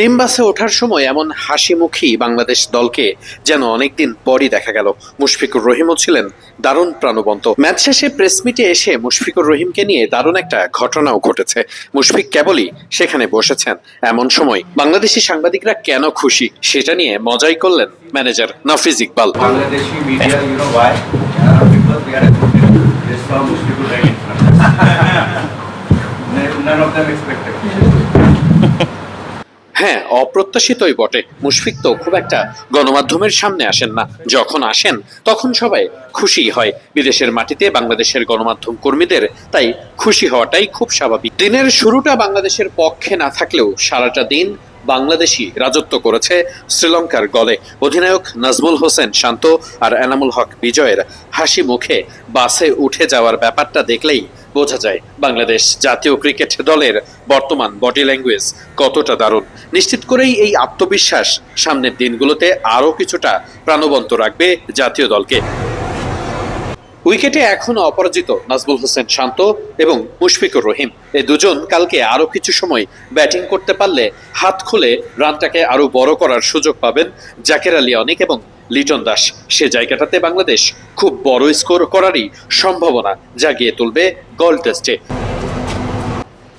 Team বাসে ওঠার সময় এমন হাসিমুখী বাংলাদেশ দলকে যেন অনেকদিন পরই দেখা গেল। মুশফিকুর রহিমও ছিলেন দারুণ প্রাণবন্ত। ম্যাচ শেষে প্রেস মিটে এসে মুশফিকুর রহিমকে নিয়ে দারুণ একটা ঘটনাও ঘটেছে। মুশফিক কেবলই সেখানে বসেছেন। এমন সময় বাংলাদেশি সাংবাদিকরা কেন খুশি সেটা নিয়ে মজাই করলেন manager Nafees Iqbal. None of them expected. হ্যাঁ অপ্রত্যাশিতই বটে। মুশফিক তো খুব একটা গণমাধ্যমের সামনে আসেন না। যখন আসেন, তখন সবাই খুশি হয়। বিদেশের মাটিতে বাংলাদেশের গণমাধ্যম কর্মীদের, তাই খুশি হওয়াটাই খুব স্বাভাবিক। দিনের শুরুটা বাংলাদেশের পক্ষে না থাকলেও সারাটা দিন বাংলাদেশি রাজত্ব করেছে শ্রীলঙ্কার গলে। অধিনায়ক নাজমুল হোসেন শান্ত আর এনামুল হক বিজয়ের হাসি মুখে বাসে উঠে যাওয়ার ব্যাপারটা দেখলেই বোঝা যায় বাংলাদেশ জাতীয় ক্রিকেট দলের বর্তমান বডি ল্যাঙ্গুয়েজ কতটা দারুণ। নিশ্চিত করেই এই আত্মবিশ্বাস সামনের দিনগুলোতে আরও কিছুটা প্রাণবন্ত রাখবে জাতীয় দলকে। উইকেটে এখনও অপরাজিত নাজমুল হোসেন শান্ত এবং মুশফিকুর রহিম। এই দুজন কালকে আরও কিছু সময় ব্যাটিং করতে পারলে হাত খুলে রানটাকে আরও বড় করার সুযোগ পাবেন জাকের আলী অনেক এবং লিটন দাস, সে জায়গাটাতে বাংলাদেশ খুব বড় স্কোর করারই সম্ভাবনা জাগিয়ে তুলবে গল টেস্টে।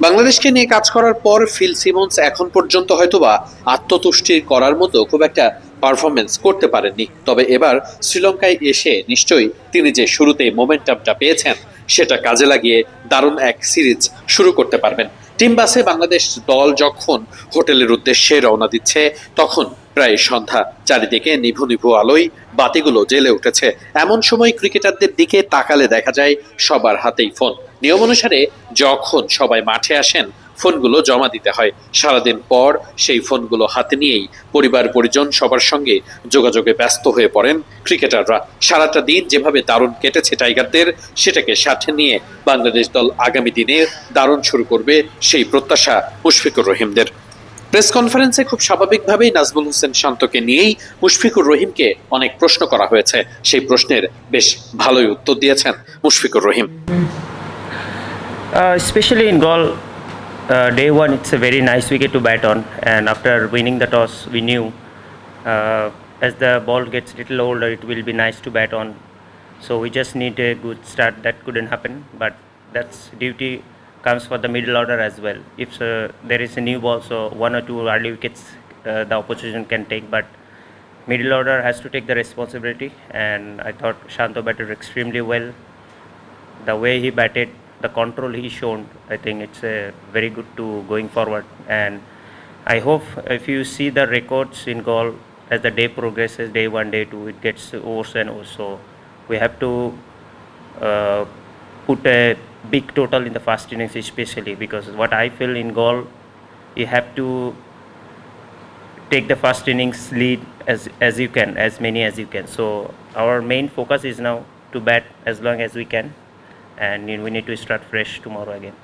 বাংলাদেশকে নিয়ে কাজ করার পর ফিল সিমন্স এখন পর্যন্ত হয়তোবা আত্মতুষ্টি করার মতো খুব একটা পারফরমেন্স করতে পারেননি। তবে এবার শ্রীলঙ্কায় এসে নিশ্চয়ই তিনি যে শুরুতে মোমেন্টামটা পেয়েছেন, সেটা কাজে লাগিয়ে দারুণ এক সিরিজ শুরু করতে পারবেন। টিম বাসে বাংলাদেশ দল যখন হোটেলের উদ্দেশ্যে রওনা দিচ্ছে, তখন প্রায় সন্ধ্যা। চারিদিকে নিভু নিভু আলোয় বাতিগুলো জেলে উঠেছে। এমন সময় ক্রিকেটারদের দিকে তাকালে দেখা যায় সবার হাতেই ফোন। নিয়ম অনুসারে যখন সবাই মাঠে আসেন, ফোনগুলো জমা দিতে হয়। সারাদিন পর সেই ফোনগুলো হাতে নিয়েই পরিবার পরিজন সবার সঙ্গে যোগাযোগে ব্যস্ত হয়ে পড়েন ক্রিকেটাররা। সারাটা দিন যেভাবে দারুণ কেটেছে টাইগারদের, সেটাকে সাথে নিয়ে বাংলাদেশ দল আগামী দিনে দারুণ শুরু করবে সেই প্রত্যাশা মুশফিকুর রহিমদের। প্রেস কনফারেন্সে খুব স্বাভাবিকভাবেই নাজমুল হোসেন শান্তকে নিয়েই মুশফিকুর রহিমকে অনেক প্রশ্ন করা হয়েছে। সেই প্রশ্নের বেশ ভালোই উত্তর দিয়েছেন Mushfiqur Rahim. Specially in Galle day one it's a very nice wicket to bat on and after winning the toss we knew as the ball gets little older it will be nice to bat on so we just need a good start that couldn't happen but that's duty comes for the middle order as well. If uh, there is a new ball, so one or two early wickets uh, the opposition can take, but middle order has to take the responsibility. And I thought Shanto batted extremely well the way he batted, the control he shown, I think it's a very good to going forward. And I hope if you see the records in goal as the day progresses, day one, day two, it gets worse and worse. So we have to uh, put a big total in the first innings, especially because what I feel in goal, you have to take the first innings lead as as you can, as many as you can. So our main focus is now to bat as long as we can, and we need to start fresh tomorrow again.